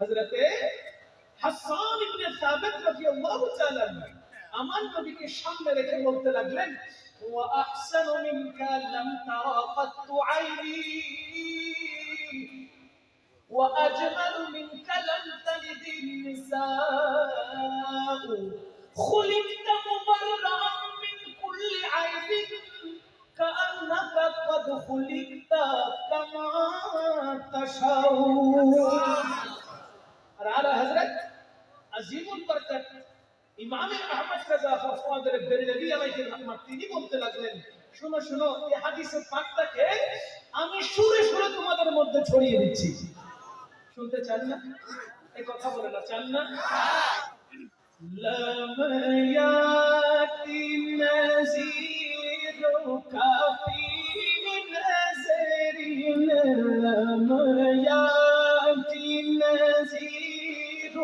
হযরতে হাসান ইবনে সাবিত রাদিয়াল্লাহু তাআলা আনহু আমার নবীকে সামনে রেখে বলতে লাগলেন ওয়া আহসানু মিনকা লাম তারা কাত্তু আইনি وأجمل منك لم تلد النساء خلقت مبرعا من كل عيب كأنك قد خلقت كما تشاء আর আলা হযরত আজিমুল বরকত ইমাম আহমদ রাজা ফাদার বেরেলভি আলাইহি রাহমাত তিনি বলতে লাগলেন, শোনো শোনো এই হাদিসের পাকটাকে আমি সুরে সুরে তোমাদের মধ্যে ছড়িয়ে দিচ্ছি। শুনতে চান না? এই কথা বলে না, চান না? লময়াতি নাজিরু কাফি নাজরিন লময়াতি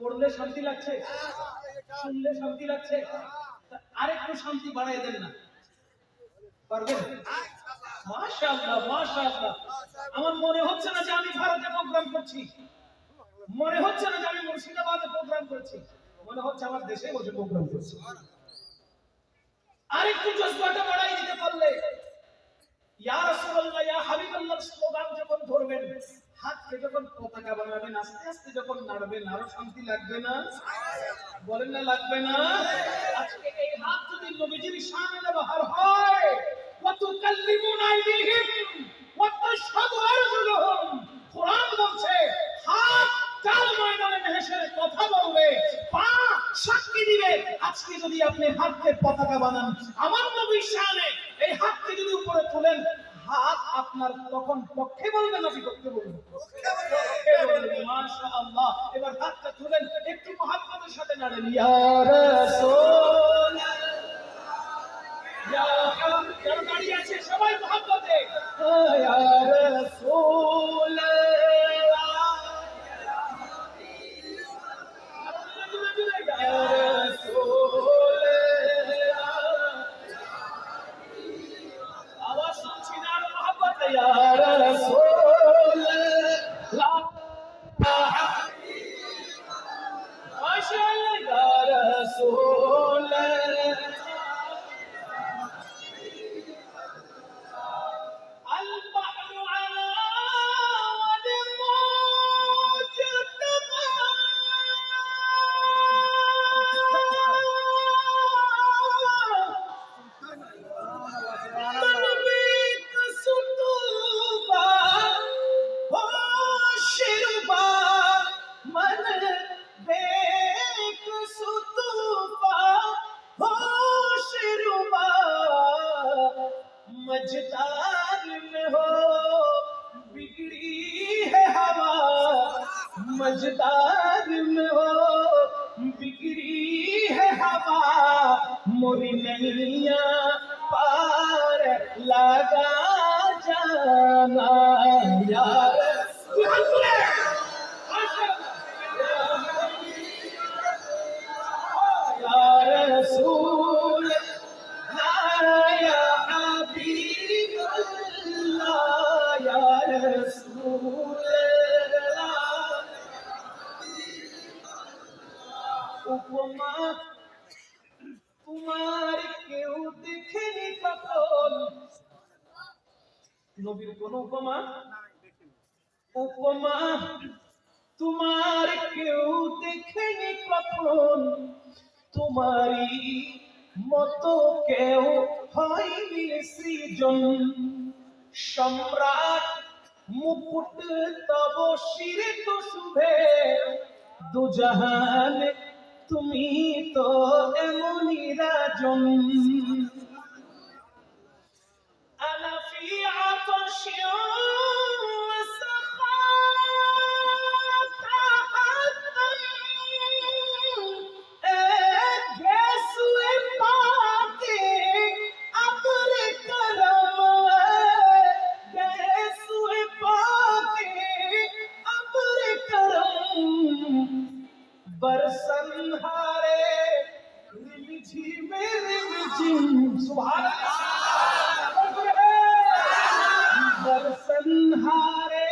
পড়লে শান্তি লাগছে শুনলে শান্তি লাগছে আরেকটু শান্তি বাড়াই দেন না পারবেন আমার মনে হচ্ছে না যে আমি ভারতে প্রোগ্রাম করছি মনে হচ্ছে না যে আমি মুর্শিদাবাদে প্রোগ্রাম করছি মনে হচ্ছে আমার দেশে বসে প্রোগ্রাম করছি আরেকটু জজবাটা বাড়াই দিতে পারলে ইয়া রাসূলুল্লাহ, ইয়া হাবিবাল্লাহ, স্লোগান যখন ধরবেন, হাতকে যখন পতাকা বানাবেন, আস্তে আস্তে যখন নাড়বেন, আরও শান্তি লাগবে না? বলেন না লাগবে না? আজকে এই হাত যদি নবীজির সামনে ব্যবহার হয় কত কাল্লিমুন আইদিহিম ওয়া তাশহাদু আরজুলুহুম। কোরআন বলছে, হাত কাল ময়দানে মেহেশের কথা বলবে পা সাক্ষী দিবে। আজকে যদি আপনি হাতকে পতাকা বানান আমার নবীর শানে এই হাতকে যদি উপরে তোলেন হাত আপনার তখন পক্ষে বলবে না বিপক্ষে বলবে। মাশাআল্লাহ এবার হাতটা তুলেন একটু মহাব্বতের সাথে নাড়েন। ইয়া রাসূল ইয়া যারা দাঁড়িয়ে আছে সবাই মহাব্বতে। ইয়া রাসূল। নবীর কোন উপমা? উপমা তোমার কেউ দেখেনি কখন? তোমারই মতো কেউ হয়নি সৃজন। সম্রাট মুকুট তব শিরে তো শুভে দু জাহানে তুমি তো এমনই রাজন। Senhor. संहारे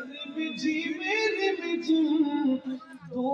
रिमझिम रिमझिम दो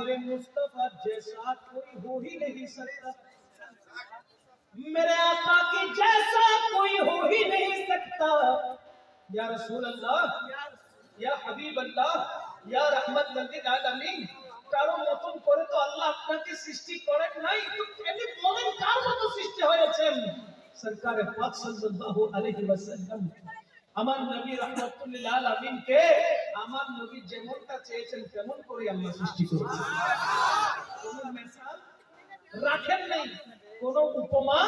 میرے مصطفیٰ جیسا کوئی ہو ہی نہیں سکتا میرے آقا کے جیسا کوئی ہو ہی نہیں سکتا یا رسول اللہ ইয়া হাবিব আল্লাহ ইয়া রহমত মন্দির আলামিন। কারও মতন করে তো আল্লাহ আপনাকে সৃষ্টি করেন নাই তো বলেন কার মতো সৃষ্টি হয়েছেন? পাক সাল্লাল্লাহু আলাইহি ওয়াসাল্লাম, আমার নবী আলামিন কে আমার নবী যেমনটা চেয়েছেন তেমন করে আল্লাহ সৃষ্টি করেছেন। কোনো মেসাল রাখেন নাই উপমা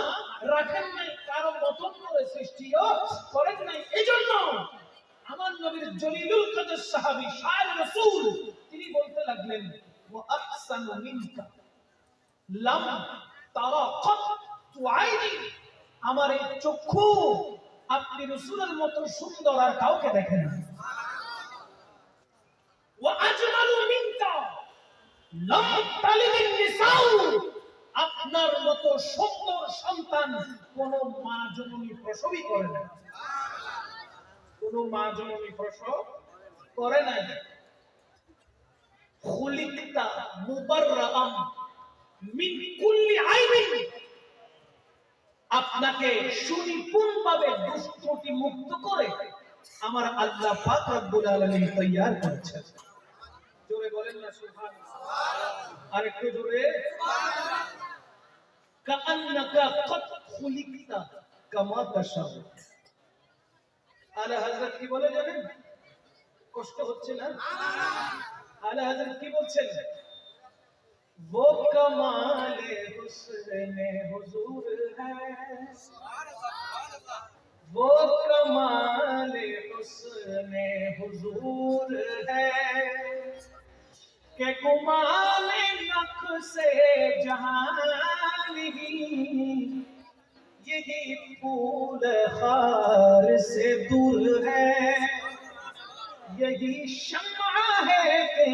রাখেন নাই, কারও মতন করে সৃষ্টিও করেন নাই। এজন্য আমার নবীর জলিলুল কদর সাহাবী, শায়ের রাসূল, তিনি বলতে লাগলেন ওয়া আহসানু মিনকা, লাম তারা কত আইনি আমার এই চক্ষু আপনি রসুলের মতো সুন্দর আর কাউকে দেখেন ওয়া আজমালু মিনকা, লাম তালিদিন নিসাউ, আপনার মতো সুন্দর সন্তান কোন মা জননী প্রসবই করে না। কোন মা জননী প্রসব করে নাই। খুলিকতা মুবাররাম মিন কুল্লি আইবিন আপনাকে সুনিপুণভাবে দুষ্কৃতি মুক্ত করে আমার আল্লাহ পাক রব্বুল আলামিন তৈয়ার করেছেন। জোরে বলেন না সুবহানাল্লাহ। আর একটু জোরে। কাআন্নাকা কদ খুলিকতা কামা তাশাউ। আলা হাজরত কি বলে জানেন? কষ্ট হচ্ছে না? আলা হাজরত কি বলছেন? وہ کمال حسن حضور ہے وہ کمال حسن حضور ہے کہ کمال نقص جہان ہی यही फूल खार से दूर है यही शम्मा है कि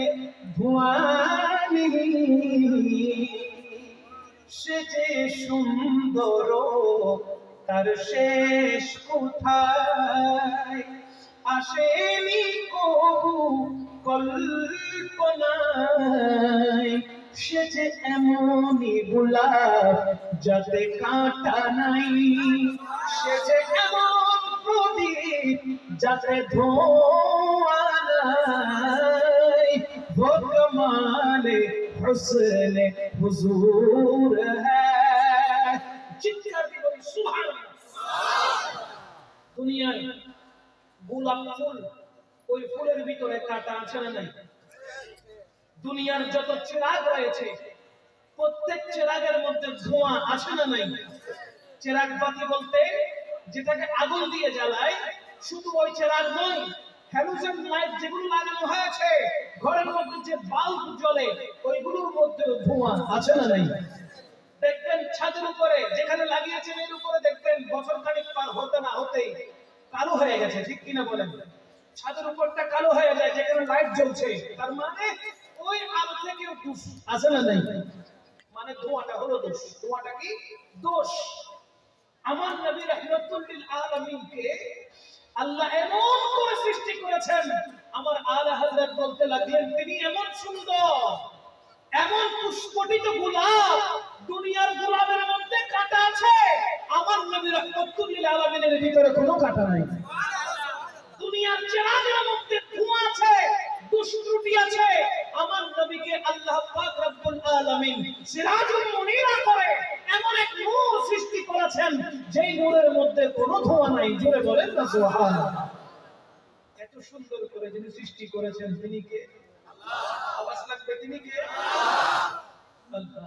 धुआं नहीं সেজে সুন্দর তার শেষ কোথায় আসেনি কবু কল্পনায় সে যে এমনই গোলাপ, যাতে কাঁটা নাই। সে যে এমন প্রদীপ, যাতে ধোয়া নাই। ভগবানে হোসেনে হুজুর হ্যাঁ। দুনিয়ায় গোলাপ ফুল, ওই ফুলের ভিতরে কাটা আছে না নাই? দুনিয়ার যত চিরাগ রয়েছে, প্রত্যেক চেরাগের মধ্যে ধোঁয়া আছে না নাই? চেরাগ বাতি বলতে যেটাকে আগুন দিয়ে জ্বালায়, শুধু ওই চেরাগ নয়, হ্যালোজেন লাইট যেগুলো লাগানো হয়েছে, ঘরের মধ্যে যে বাল্ব জ্বলে, ওইগুলোর মধ্যে ধোঁয়া আছে না নাই? দেখবেন ছাদের উপরে, যেখানে লাগিয়েছেন এর উপরে দেখবেন বছর খানিক পার হতে না হতেই কালো হয়ে গেছে, ঠিক কিনা বলেন? ছাদের উপরটা কালো হয়ে যায়, যেখানে লাইট জ্বলছে, তার মানে ওই আলো থেকে দোষ আছে না নাই? মানে ধোঁয়াটা হলো দোষ। ধোঁয়াটা কি? দোষ। আমার নবী রহমতুল লিল আলামিনকে আল্লাহ এমন করে সৃষ্টি করেছেন আমার আলা হযরত বলতে লাগলেন তিনি এমন সুন্দর এমন পুষ্পটিত গোলাপ দুনিয়ার গোলাপের মধ্যে কাঁটা আছে। আমার নবী রহমতুল লিল আলামিনের ভিতরে কোনো কাঁটা নাই। দুনিয়ার চেরাগের মধ্যে ধোঁয়া আছে দুষ্ত্রুটি আছে। নবীকে আল্লাহ পাক রব্বুল আলামিন সিরাজুল মুনিরা করে এমন এক নূর সৃষ্টি করেছেন, যেই নূরের মধ্যে কোনো ধোঁয়া নাই। জোরে বলেন না, সুবহানাল্লাহ। এত সুন্দর করে যিনি সৃষ্টি করেছেন, তিনি কে? আল্লাহ। আওয়াজ লাগবে, তিনি কে? আল্লাহ।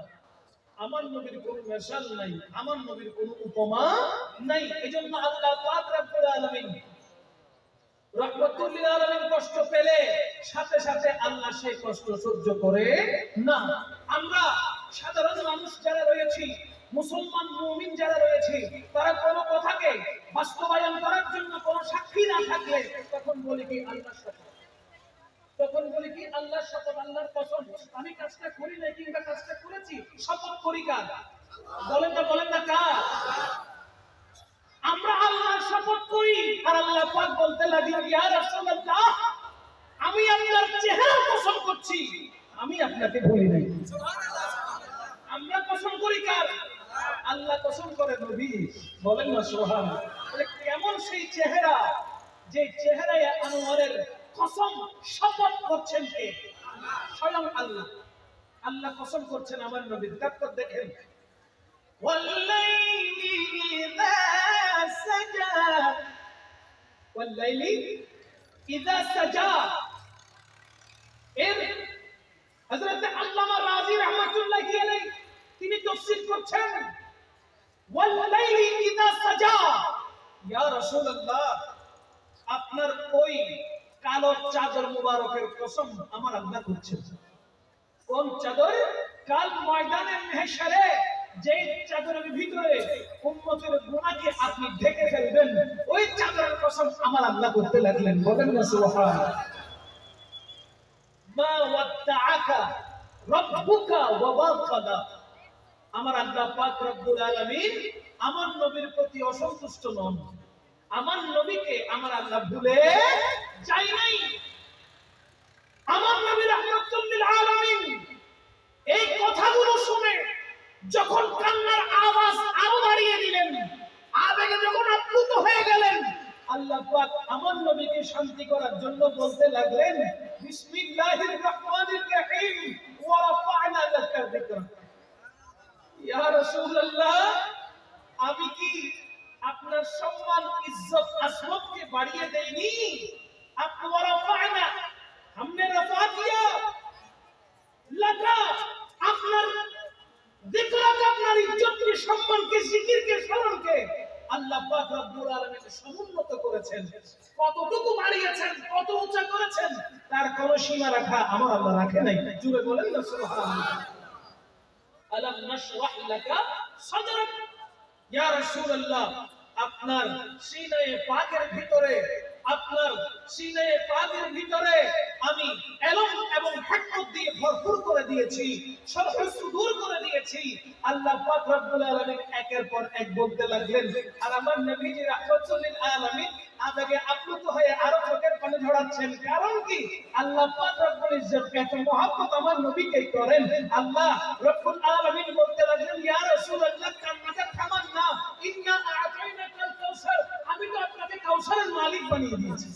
আমার নবীর কোন মেশাল নাই, আমার নবীর কোন উপমা নাই। এজন্য আল্লাহ পাক রব্বুল আলামিন না। বাস্তবায়ন করার জন্য কোন সাক্ষী না থাকলে তখন বলি কি তখন বলি কি আমি কাজটা করি নাই কিংবা কাজটা করেছি? শপথ করি কার? বলেন না বলেন না কার আমরা আল্লাহর শপথ করি আর আল্লাহ পাক বলতে লাগলেন ইয়া রাসূলুল্লাহ আমি আপনার চেহারা কসম করছি আমি আপনাকে বলি নাই। আমরা কসম করি কার? আল্লাহ কসম করে নবী বলেন না সোহান কেমন সেই চেহারা যে চেহারায় আনোয়ারের কসম শপথ করছেন কে? স্বয়ং আল্লাহ। আল্লাহ কসম করছেন আমার নবীর। ডাক্তার দেখেন এর হযরত আল্লামা রাজি রাহমাতুল্লাহ আলাইহি তিনি তাফসীর করছেন ওয়াল্লাইলি ইযা সাজা। ইয়া রাসূলুল্লাহ, আপনার ওই কালো চাদর মুবারকের কসম আমার আল্লাহ করছেন। কোন চাদর? কাল ময়দানে মেহশারে যে চাদরের ভিতরে উম্মতের গুনাহকে আপনি ঢেকে ফেলবেন, ওই চাদরের কসম আমার আল্লাহ করতে লাগলেন। বলেন না সুবহানাল্লাহ। আমার আমার নবীর প্রতি অসন্তুষ্ট নন। আমার নবীকে আমার আল্লাহ ভুলে যাই নাই। আমার এই কথাগুলো শুনে যখন কান্নার আওয়াজ আরও বাড়িয়ে দিলেন, আবেগে যখন গেলেন আল্লাহ পাক আমার নবীকে শান্তি করার জন্য বলতে লাগলেন বিসমিল্লাহির রহমানির রহিম ওয়া রাফা'না লাকা যিকরাক ইয়া রাসূলুল্লাহ আমি কি আপনার সম্মান ইজ্জত আসমতকে বাড়িয়ে দেইনি আপনি ওয়া রাফা'না हमने रफा किया लगा আপনার দেখলাম আপনার ইজ্জতকে সম্মানকে জিকিরকে স্মরণকে আল্লাহ পাক রব্বুল আলামিন সমুন্নত করেছেন, কতটুকু বাড়িয়েছেন, কত উঁচা করেছেন, তার কোনো সীমা রাখা আমার আল্লাহ রাখে নাই। জুড়ে বলেন না আপনার সিনায়ে পাকের ভিতরে, আপনার সিনায়ে পাকের ভিতরে আমি এলম এবং হিকমত দিয়ে ভরপুর করে দিয়েছি সরহ সুদূর করে দিয়েছি। আল্লাহ পাক রব্বুল আলামিন একের পর এক বলতে লাগলেন, আর আমার নবীজি রাহমাতুল আলামিন আবেগে আপ্লুত হয়ে আরও চোখের পানি ঝরাচ্ছেন। কারণ কি? আল্লাহ পাক রব্বুল ইজ্জত এত মহব্বত আমার নবীকে করেন। আল্লাহ রব্বুল আলামিন বলতে লাগলেন, ইয়া রাসূলুল্লাহ কান্নাটা থামান না। ইন্না আ'তাইনাকাল কাউসার আমি তো আপনাকে কাউসারের মালিক বানিয়ে দিয়েছি।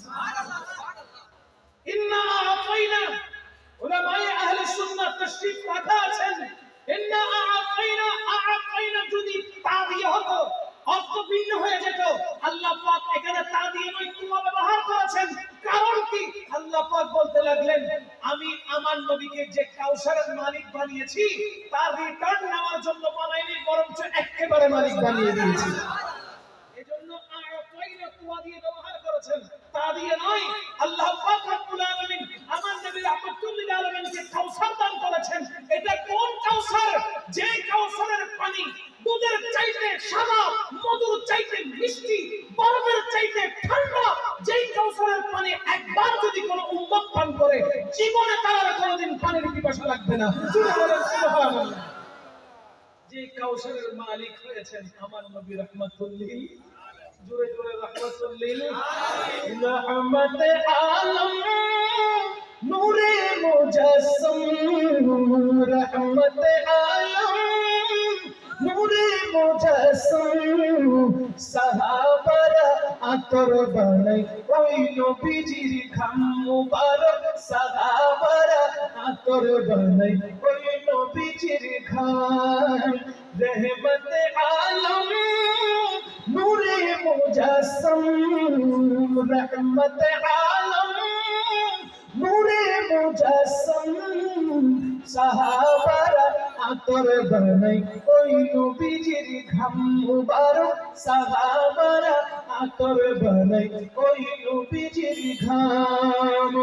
কারণ কি? আল্লাহ পাক বলতে লাগলেন, আমি আমার নবীকে যে কাউসারের মালিক বানিয়েছি, তার রিটার্ন নেওয়ার জন্য বানাইনি, বরঞ্চ মালিক বানিয়ে দিয়েছে। জীবনে তার কোনোদিন পানির পিপাসা লাগবে না। যে কাউসারের মালিক হয়েছেন আমার নবী রহমতুল্লিল, জোরে জোরে রহমতুল্লিল। রহমত আলম, নূরে আলম, নূরে সাহাবারা আতর বানাই ওই নবীজির খাম মুবারক। সাহাবারা আতর বানাই ওই নবীজির খাম রহমত আলম নূরে মুজাসসম রহমত আলম নূরে মুজাসসম সাহাবারা আতর বানাই, ওই নবীজির ঘাম মুবারক, সাহাবারা আতর বানাই, ওই নবীজির ঘাম।